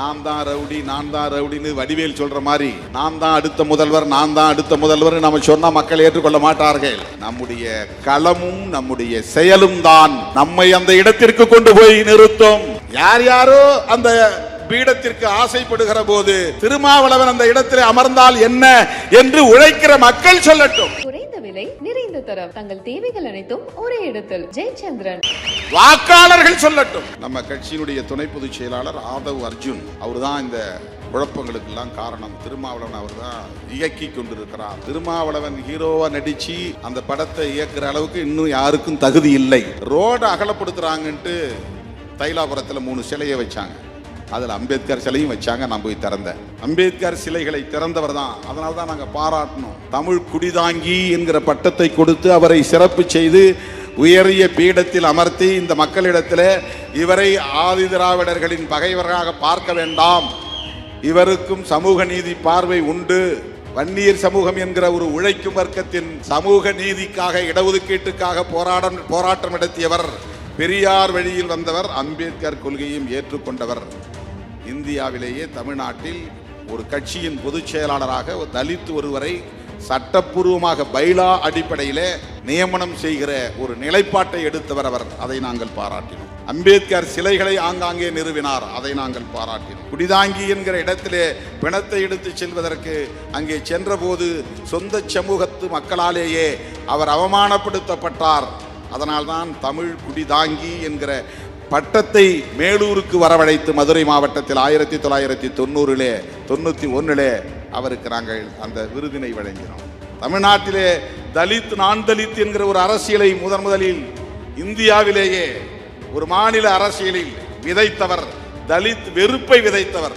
நான் தான் ரவுடி நான் தான் ரவுடின்னு வடிவேல் சொல்ற மாதிரி நான் தான் அடுத்த முதல்வர் நான் தான் அடுத்த முதல்வர் நம்ம சொன்னா மக்கள் ஏற்றுக்கொள்ள மாட்டார்கள். நம்முடைய களமும் நம்முடைய செயலும் தான் நம்மை அந்த இடத்திற்கு கொண்டு போய் நிறுத்தும். யார் யாரோ அந்த பீடத்திற்கு ஆசைப்படுகிற போது திருமாவளவன் அந்த இடத்திலே அமர்ந்தால் என்ன என்று உழைக்கிற மக்கள் சொல்லட்டும். விலை நிறைந்த தரம். தங்கள் தேவைகள் அனைத்தும் ஒரே இடத்தில். ஜெயச்சந்திரன். வாக்காளர்கள் சொல்லட்டும். நம்ம கட்சியினுடைய துணை பொதுச் செயலாளர் ஆதவ் அர்ஜுன் அவர்தான் இந்த குழப்பங்களுக்கெல்லாம் காரணம். திருமாவளவன் அவர் தான் இயக்கி கொண்டிருக்கிறார். திருமாவளவன் ஹீரோவா நடிச்சு அந்த படத்தை இயக்குற அளவுக்கு இன்னும் யாருக்கும் தகுதி இல்லை. ரோடு அகலப்படுத்துறாங்கன்ட்டு தைலாபுரத்தில் மூணு சிலையை வச்சாங்க. அதில் அம்பேத்கர் சிலையும் வச்சாங்க நான் போய் திறந்தேன். அம்பேத்கர் சிலைகளை திறந்தவர் தான். அதனால தான் நாங்கள் பாராட்டணும். தமிழ் குடிதாங்கி என்கிற பட்டத்தை கொடுத்து அவரை சிறப்பு செய்து உயரிய பீடத்தில் அமர்த்தி இந்த மக்களிடத்தில் இவரை ஆதி திராவிடர்களின் பகைவராக பார்க்க வேண்டாம். இவருக்கும் சமூக நீதி பார்வை உண்டு. வன்னியர் சமூகம் என்கிற ஒரு உழைக்கும் வர்க்கத்தின் சமூக நீதிக்காக இடஒதுக்கீட்டுக்காக போராடம் போராட்டம் நடத்தியவர் பெரியார் வழியில் வந்தவர் அம்பேத்கர் கொள்கையும் ஏற்றுக்கொண்டவர். இந்தியாவிலேயே தமிழ்நாட்டில் ஒரு கட்சியின் பொதுச் செயலாளராக ஒரு தலித் ஒருவரை சட்டப்பூர்வமாக பைலா அடிப்படையிலே நியமனம் செய்கிற ஒரு நிலைப்பாட்டை எடுத்தவர் அவர். அதை நாங்கள் பாராட்டினோம். அம்பேத்கர் சிலைகளை ஆங்காங்கே நிறுவினார். அதை நாங்கள் பாராட்டினோம். குடிதாங்கி என்கிற இடத்திலே பிணத்தை எடுத்து செல்வதற்கு அங்கே சென்றபோது சொந்த சமூகத்து மக்களாலேயே அவர் அவமானப்படுத்தப்பட்டார். அதனால்தான் தமிழ் குடிதாங்கி என்கிற பட்டத்தை மேலூருக்கு வரவழைத்து மதுரை மாவட்டத்தில் ஆயிரத்தி தொள்ளாயிரத்தி தொண்ணூறிலே தொண்ணூற்றி ஒன்றிலே அவருக்கு நாங்கள் அந்த விருதினை வழங்கினோம். தமிழ்நாட்டிலே தலித் நான் தலித் என்கிற ஒரு அரசியலை முதன் முதலில் இந்தியாவிலேயே ஒரு மாநில அரசியலில் விதைத்தவர் தலித் வெறுப்பை விதைத்தவர்.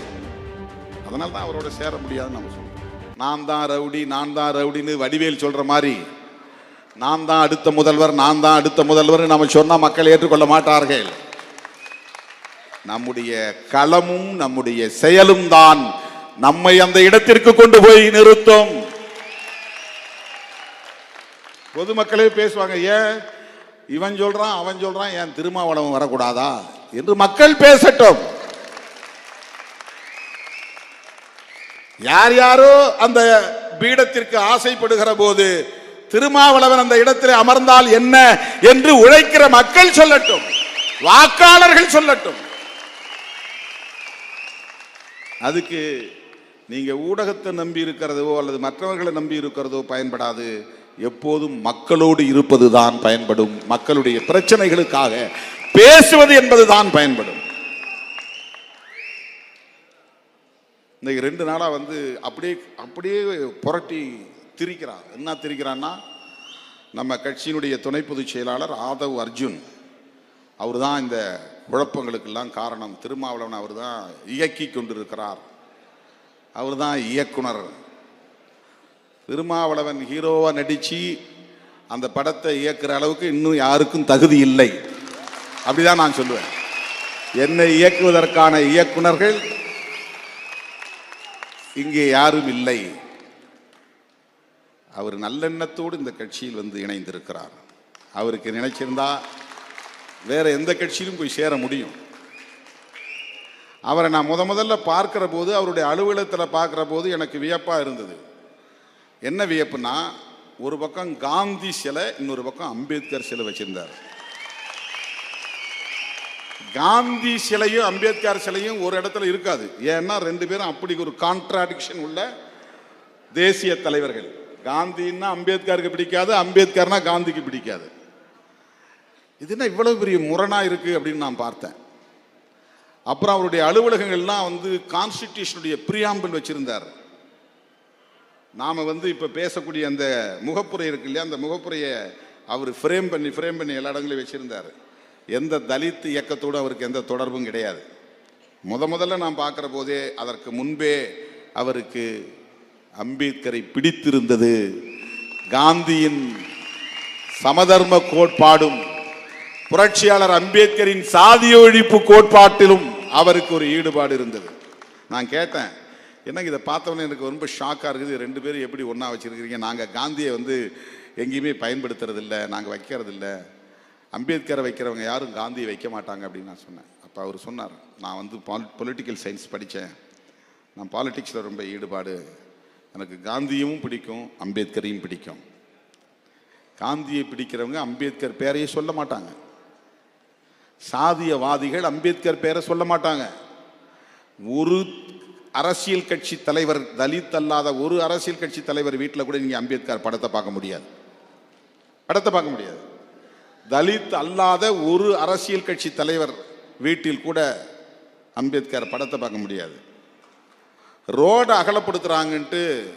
அதனால தான் அவரோட சேர முடியாதுன்னு நம்ம சொல்றோம். நான் தான் ரவுடி நான் தான் ரவுடின்னு வடிவேல் சொல்ற மாதிரி நான் தான் அடுத்த முதல்வர் நான் தான் அடுத்த முதல்வர் நம்ம சொன்னால் மக்கள் ஏற்றுக்கொள்ள மாட்டார்கள். நம்முடைய களமும் நம்முடைய செயலும் தான் நம்மை அந்த இடத்திற்கு கொண்டு போய் நிறுத்தும். பொதுமக்களே பேசுவாங்க ஏன் இவன் சொல்றான் அவன் சொல்றான் ஏன் திருமாவளவன் வரக்கூடாதா? என்று மக்கள் பேசட்டும். யார் யாரோ அந்த பீடத்திற்கு ஆசைப்படுகிற போது திருமாவளவன் அந்த இடத்தில் அமர்ந்தால் என்ன என்று உழைக்கிற மக்கள் சொல்லட்டும் வாக்காளர்கள் சொல்லட்டும். அதுக்கு நீங்கள் ஊடகத்தை நம்பி இருக்கிறதோ அல்லது மற்றவர்களை நம்பி இருக்கிறதோ பயன்படாது. எப்போதும் மக்களோடு இருப்பது தான் பயன்படும். மக்களுடைய பிரச்சனைகளுக்காக பேசுவது என்பது தான் பயன்படும். இன்னைக்கு ரெண்டு நாளாக வந்து அப்படியே அப்படியே புரட்டி திரிக்கிறான் என்ன திரிக்கிறான்னா நம்ம கட்சியினுடைய துணை பொதுச் செயலாளர் ஆதவ் அர்ஜுன். அவர் தான் இந்த குழப்பங்களுக்கெல்லாம் காரணம். திருமாவளவன் அவர் தான் இயக்கி கொண்டிருக்கிறார். அவர் தான் இயக்குனர். திருமாவளவன் ஹீரோவாக நடித்து அந்த படத்தை இயக்குற அளவுக்கு இன்னும் யாருக்கும் தகுதி இல்லை. அப்படிதான் நான் சொல்லுவேன். என்னை இயக்குவதற்கான இயக்குனர்கள் இங்கே யாரும் இல்லை. அவர் நல்லெண்ணத்தோடு இந்த கட்சியில் வந்து இணைந்திருக்கிறார். அவருக்கு நினைச்சிருந்தா வேற எந்த கட்சியிலும் போய் சேர முடியும். அவரை நான் முத முதல்ல பார்க்குற போது அவருடைய அலுவலகத்தில் பார்க்குற போது எனக்கு வியப்பாக இருந்தது. என்ன வியப்புனா ஒரு பக்கம் காந்தி சிலை இன்னொரு பக்கம் அம்பேத்கர் சிலை வச்சிருந்தார். காந்தி சிலையும் அம்பேத்கர் சிலையும் ஒரு இடத்துல இருக்காது. ஏன்னா ரெண்டு பேரும் அப்படி ஒரு கான்ட்ராடிக்ஷன் உள்ள தேசிய தலைவர்கள். காந்தின்னா அம்பேத்கருக்கு பிடிக்காது அம்பேத்கர்னா காந்திக்கு பிடிக்காது. இது என்ன இவ்வளவு பெரிய முரணாக இருக்குது அப்படின்னு நான் பார்த்தேன். அப்புறம் அவருடைய அலுவலகங்கள்லாம் வந்து கான்ஸ்டிடியூஷனுடைய பிரியாம்பிள் வச்சுருந்தார். நாம் வந்து இப்போ பேசக்கூடிய அந்த முகப்புரை இருக்கு இல்லையா? அந்த முகப்புரையை அவர் ஃப்ரேம் பண்ணி ஃப்ரேம் பண்ணி எல்லா இடங்களையும் வச்சுருந்தார். எந்த தலித் இயக்கத்தோடு அவருக்கு எந்த தொடர்பும் கிடையாது. முத முதல்ல நான் பார்க்குற போதே அதற்கு முன்பே அவருக்கு அம்பேத்கரை பிடித்திருந்தது. காந்தியின் சமதர்ம கோட்பாடும் புரட்சியாளர் அம்பேத்கரின் சாதிய ஒழிப்பு கோட்பாட்டிலும் அவருக்கு ஒரு ஈடுபாடு இருந்தது. நான் கேட்டேன் என்னங்க இதை பார்த்தவொடனே எனக்கு ரொம்ப ஷாக்காக இருக்குது. ரெண்டு பேரும் எப்படி ஒன்றா வச்சுருக்கிறீங்க? நாங்கள் காந்தியை வந்து எங்கேயுமே பயன்படுத்துறதில்ல நாங்கள் வைக்கிறதில்ல. அம்பேத்கரை வைக்கிறவங்க யாரும் காந்தியை வைக்க மாட்டாங்க அப்படின்னு நான் சொன்னேன். அப்போ அவர் சொன்னார் நான் வந்து பால் பொலிட்டிக்கல் சயின்ஸ் படித்தேன் நான் பாலிட்டிக்ஸில் ரொம்ப ஈடுபாடு. எனக்கு காந்தியும் பிடிக்கும் அம்பேத்கரையும் பிடிக்கும். காந்தியை பிடிக்கிறவங்க அம்பேத்கர் பேரையே சொல்ல மாட்டாங்க. சாதியவாதிகள் அம்பேத்கர் பேரை சொல்ல மாட்டாங்க. ஒரு அரசியல் கட்சி தலைவர் தலித் அல்லாத ஒரு அரசியல் கட்சி தலைவர் வீட்டில் கூட நீங்கள் அம்பேத்கர் படத்தை பார்க்க முடியாது. படத்தை பார்க்க முடியாது. தலித் அல்லாத ஒரு அரசியல் கட்சி தலைவர் வீட்டில் கூட அம்பேத்கர் படத்தை பார்க்க முடியாது. ரோடை அகலப்படுத்துகிறாங்கன்ட்டு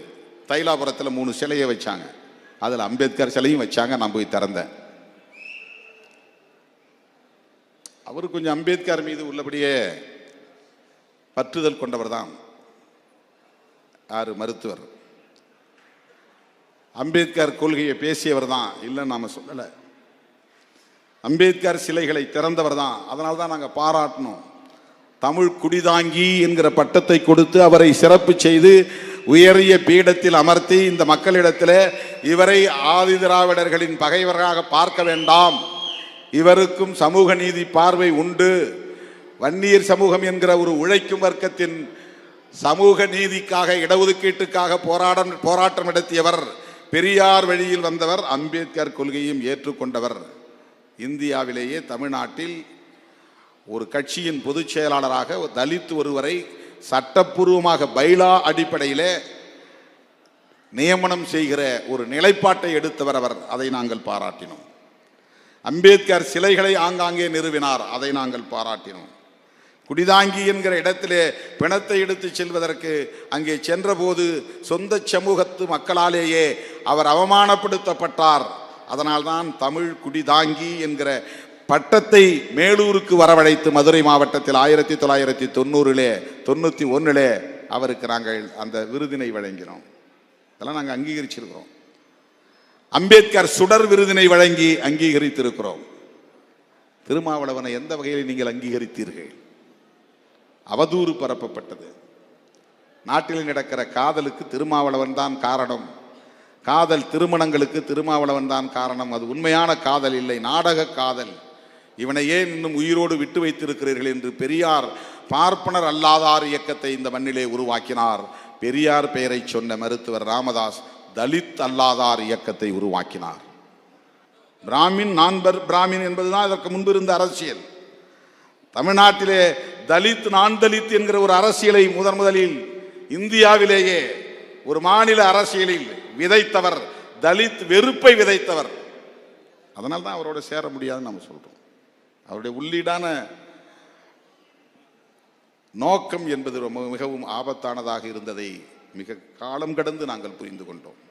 தைலாபுரத்தில் மூணு சிலையை வச்சாங்க. அதில் அம்பேத்கர் சிலையும் வச்சாங்க. நான் போய் திறந்தேன். அவர் கொஞ்சம் அம்பேத்கர் மீது உள்ளபடியே பற்றுதல் கொண்டவர் தான் யாரு? மருத்துவர். அம்பேத்கர் கொள்கையை பேசியவர் தான் இல்லைன்னு நாம சொல்லலை. அம்பேத்கர் சிலைகளை திறந்தவர் தான் அதனால தான் நாங்கள் பாராட்டினோம் தமிழ் குடிதாங்கி என்கிற பட்டத்தை கொடுத்து அவரை சிறப்பு செய்து உயரிய பீடத்தில் அமர்த்தி இந்த மக்களிடத்தில் இவரை ஆதி திராவிடர்களின் பகைவராக பார்க்க வேண்டாம். இவருக்கும் சமூக நீதி பார்வை உண்டு. வன்னியர் சமூகம் என்கிற ஒரு உழைக்கும் வர்க்கத்தின் சமூக நீதிக்காக இடஒதுக்கீட்டுக்காக போராடம் போராட்டம் நடத்தியவர் பெரியார் வழியில் வந்தவர் அம்பேத்கர் கொள்கையும் ஏற்றுக்கொண்டவர். இந்தியாவிலேயே தமிழ்நாட்டில் ஒரு கட்சியின் பொதுச் செயலாளராக தலித் ஒருவரை சட்டப்பூர்வமாக பைலா அடிப்படையிலே நியமனம் செய்கிற ஒரு நிலைப்பாட்டை எடுத்தவர் அவர். அதை நாங்கள் பாராட்டினோம். அம்பேத்கர் சிலைகளை ஆங்காங்கே நிறுவினார். அதை நாங்கள் பாராட்டினோம். குடிதாங்கி என்கிற இடத்திலே பிணத்தை எடுத்து செல்வதற்கு அங்கே சென்றபோது சொந்த சமூகத்து மக்களாலேயே அவர் அவமானப்படுத்தப்பட்டார். அதனால்தான் தமிழ் குடிதாங்கி என்கிற பட்டத்தை மேலூருக்கு வரவழைத்து மதுரை மாவட்டத்தில் ஆயிரத்தி தொள்ளாயிரத்தி தொண்ணூறிலே தொண்ணூற்றி ஒன்றிலே அவருக்கு நாங்கள் அந்த விருதினை வழங்கினோம். இதெல்லாம் நாங்கள் அங்கீகரிச்சிருக்கிறோம். அம்பேத்கர் சுடர் விருதினை வழங்கி அங்கீகரித்திருக்கிறோம். திருமாவளவனை எந்த வகையில் நீங்கள் அங்கீகரித்தீர்கள்? அவதூறு பரப்பப்பட்டது. நாட்டில் நடக்கிற காதலுக்கு திருமாவளவன் தான் காரணம். காதல் திருமணங்களுக்கு திருமாவளவன் தான் காரணம். அது உண்மையான காதல் இல்லை நாடக காதல். இவனை ஏன் இன்னும் உயிரோடு விட்டு வைத்திருக்கிறீர்கள் என்று பெரியார் பார்ப்பனர் அல்லாதார் இயக்கத்தை இந்த மண்ணிலே உருவாக்கினார். பெரியார் பெயரை சொன்ன மருத்துவர் ராமதாஸ் தலித் அல்லாதார் இயக்கத்தை உருவாக்கினார். பிராமின் நான்பர் பிராமின் என்பதுதான் இதற்கு முன்பு இருந்த அரசியல். தமிழ்நாட்டிலே தலித் நான் தலித் என்கிற ஒரு அரசியலை முதன் முதலில் இந்தியாவிலேயே ஒரு மாநில அரசியலில் விதைத்தவர் தலித் வெறுப்பை விதைத்தவர். அதனால தான் அவரோட சேர முடியாதுன்னு நம்ம சொல்றோம். அவருடைய உள்ளீடான நோக்கம் என்பது ரொம்ப மிகவும் ஆபத்தானதாக இருந்ததை மிக காலம் கடந்து நாங்கள் புரிந்து கொண்டோம்.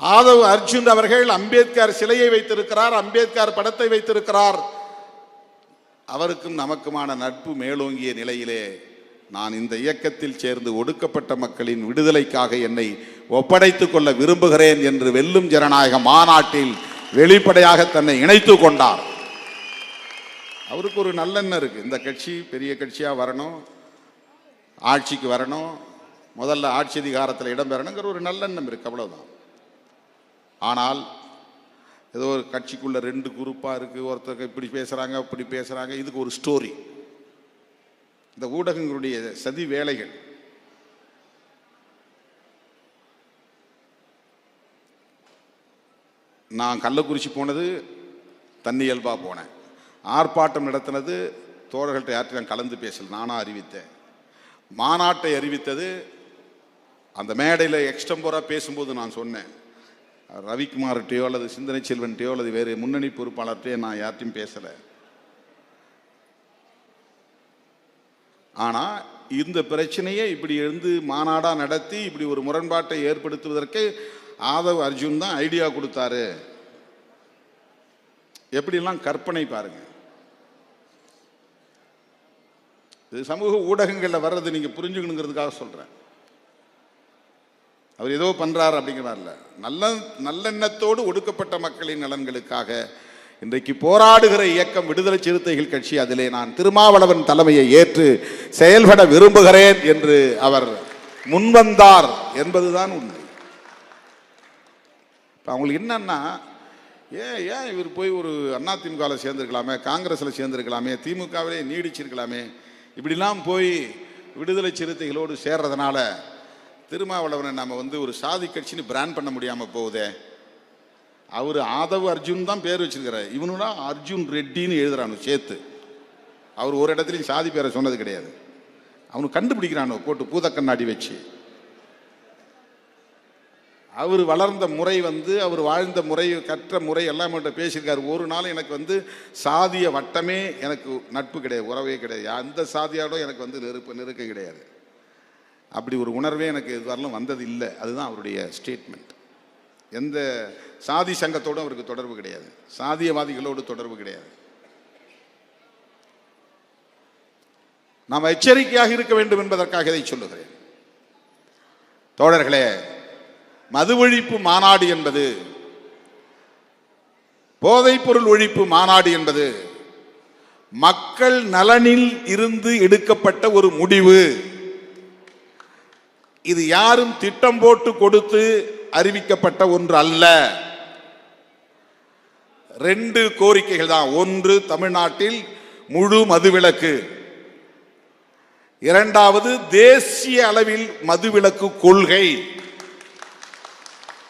ஆதவ் அர்ஜுன் அவர்கள் அம்பேத்கர் சிலையை வைத்திருக்கிறார் அம்பேத்கர் படத்தை வைத்திருக்கிறார். அவருக்கும் நமக்குமான நட்பு மேலோங்கிய நிலையிலே நான் இந்த இயக்கத்தில் சேர்ந்து ஒடுக்கப்பட்ட மக்களின் விடுதலைக்காக என்னை ஒப்படைத்துக் கொள்ள விரும்புகிறேன் என்று வெல்லும் ஜனநாயக மாநாட்டில் வெளிப்படையாக தன்னை இணைத்து கொண்டார். அவருக்கு ஒரு நல்லெண்ணம் இருக்கு. இந்த கட்சி பெரிய கட்சியா வரணும். ஆட்சிக்கு வரணும் முதல்ல ஆட்சி அதிகாரத்தில் இடம்பெறணுங்கிற ஒரு நல்லெண்ணம் இருக்குது அவ்வளோதான் ஆனால் ஏதோ ஒரு கட்சிக்குள்ளே ரெண்டு குரூப்பாக இருக்குது ஒருத்தர் இப்படி பேசுகிறாங்க இப்படி பேசுகிறாங்க இதுக்கு ஒரு ஸ்டோரி இந்த ஊடகங்களுடைய சதி வேலைகள். நான் கள்ளக்குறிச்சி போனது தன்னியல்பாக போனேன். ஆர்ப்பாட்டம் நடத்தினது தோழர்கள்ட்ட யார்கிட்ட நான் கலந்து பேசல நானாக அறிவித்தேன். மாநாட்டை அறிவித்தது. அந்த மேடையில் எக்ஸ்டம்போராக பேசும்போது நான் சொன்னேன். ரவிக்குமார்கிட்டையோ அல்லது சிந்தனை செல்வன்கிட்டையோ அல்லது வேறு முன்னணி பொறுப்பாளர்கிட்டையோ நான் யார்ட்டையும் பேசலை. ஆனால் இந்த பிரச்சனையை இப்படி இருந்து மாநாடாக நடத்தி இப்படி ஒரு முரண்பாட்டை ஏற்படுத்துவதற்கு ஆதவ் அர்ஜுன் தான் ஐடியா கொடுத்தாரு. எப்படிலாம் கற்பனை பாருங்கள் இது சமூக ஊடகங்களில் வர்றது நீங்க புரிஞ்சுக்கணுங்கிறதுக்காக சொல்றேன். அவர் ஏதோ பண்றாரு அப்படிங்கிறார்ல. நல்ல நல்லெண்ணத்தோடு ஒடுக்கப்பட்ட மக்களின் நலன்களுக்காக இன்றைக்கு போராடுகிற இயக்கம் விடுதலை சிறுத்தைகள் கட்சி அதிலே நான் திருமாவளவன் தலைமையை ஏற்று செயல்பட விரும்புகிறேன் என்று அவர் முன்வந்தார் என்பதுதான் உண்மை. இப்போ அவங்களுக்கு என்னன்னா ஏன் ஏன் இவர் போய் ஒரு அதிமுகவில் சேர்ந்துருக்கலாமே காங்கிரஸில் சேர்ந்துருக்கலாமே திமுகவிலே நீடிச்சிருக்கலாமே இப்படிலாம் போய் விடுதலை சிறுத்தைகளோடு சேர்றதுனால திருமாவளவனை நம்ம வந்து ஒரு சாதி கட்சின்னு பிராண்ட் பண்ண முடியாமல் போகுதே. அவர் ஆதவ் அர்ஜுன் தான் பேர் வச்சிருக்கிறார். இவனுடா அர்ஜுன் ரெட்டின்னு எழுதுறானு சேர்த்து அவர் ஒரு இடத்துலையும் சாதி பேரை சொன்னது கிடையாது. அவனு கண்டுபிடிக்கிறானோ போட்டு பூத கண்ணாடி வச்சு. அவர் வளர்ந்த முறை வந்து அவர் வாழ்ந்த முறை கற்ற முறை எல்லாம் என்கிட்ட பேசியிருக்காரு. ஒரு நாள் எனக்கு வந்து சாதிய வட்டமே எனக்கு நட்பு கிடையாது உறவே கிடையாது. அந்த சாதியோட எனக்கு வந்து நெருப்பு நெருக்கம் கிடையாது. அப்படி ஒரு உணர்வே எனக்கு இதுவரையிலும் வந்தது இல்லை அதுதான் அவருடைய ஸ்டேட்மெண்ட் எந்த சாதி சங்கத்தோடும் அவருக்கு தொடர்பு கிடையாது. சாதியவாதிகளோடு தொடர்பு கிடையாது. நாம் எச்சரிக்கையாக இருக்க வேண்டும் என்பதற்காக இதை சொல்லுகிறேன். தோழர்களே மது ஒழிப்பு மாநாடு என்பது போதைப்பொருள் ஒழிப்பு மாநாடு என்பது மக்கள் நலனில் இருந்து எடுக்கப்பட்ட ஒரு முடிவு. இது யாரும் திட்டம் போட்டு கொடுத்து அறிவிக்கப்பட்ட ஒன்று அல்ல. ரெண்டு கோரிக்கைகள் தான். ஒன்று தமிழ்நாட்டில் முழு மதுவிலக்கு. இரண்டாவது தேசிய அளவில் மதுவிலக்கு கொள்கை.